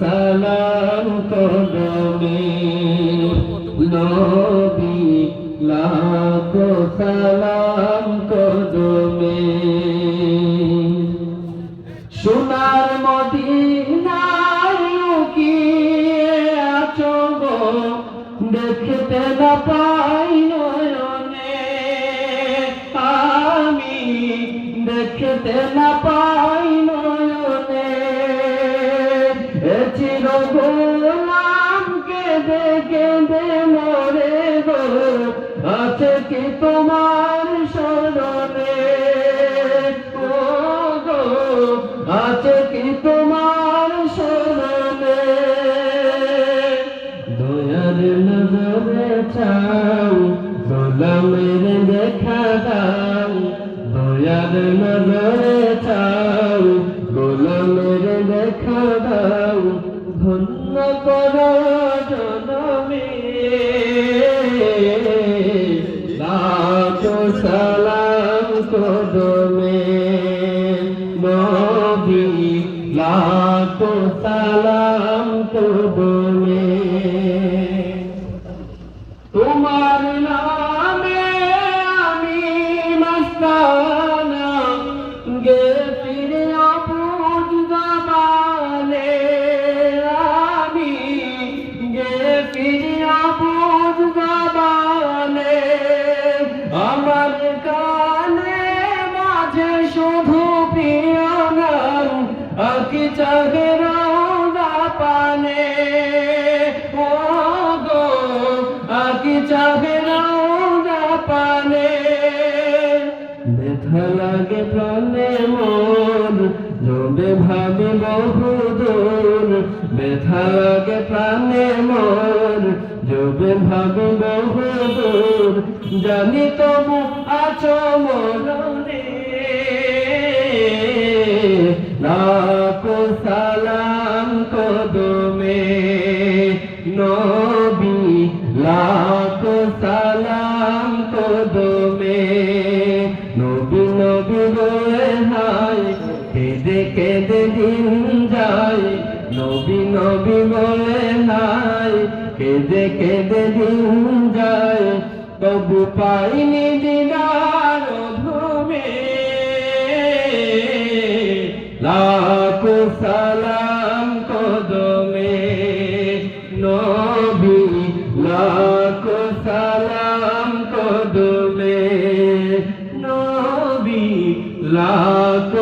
সালাম কদমে নবী, লাখো সালাম কদমে সোনার মদিনায় লুকিয়ে আছো গো, দেখতে না পাই নয়নে। আমি দেখতে না পাই আছে কি তোমার স্মরণে। ও গো আছে কি তোমার স্মরণে? দয়ার নজরে চাও গোলামের দেখা দাও। দয়ার নজরে চাও, গোলামের দেখা দাও। ধন্য করো জনমে। লাখো সালাম কদমে। নবী লাখো সালাম কদমে। তোমার নামে আমার কানে মাঝে শুধু পিয়ানার, আকি চাহে রওনা পানে। ও গো আকি চাহে রওনা পানে। ব্যথা লাগে প্রাণে মন জবে ভাবি বহুদূর। ব্যথা লাগে প্রাণে মন জবে ভাবি বহুদূর জানি তবু আছো মননে। লাখো সালাম কদমে, নবী, লাখো সালাম কদমে। নবী নবী বলে হাই কেঁদে কেঁদে দিন যায়। নবী নবী কেঁদে কেঁদে দিন যায়, তবু পাইনি দিদার ধুমে লাখ সালাম কদমে, নবী, লাখ সালাম কদমে, নবী, লাখ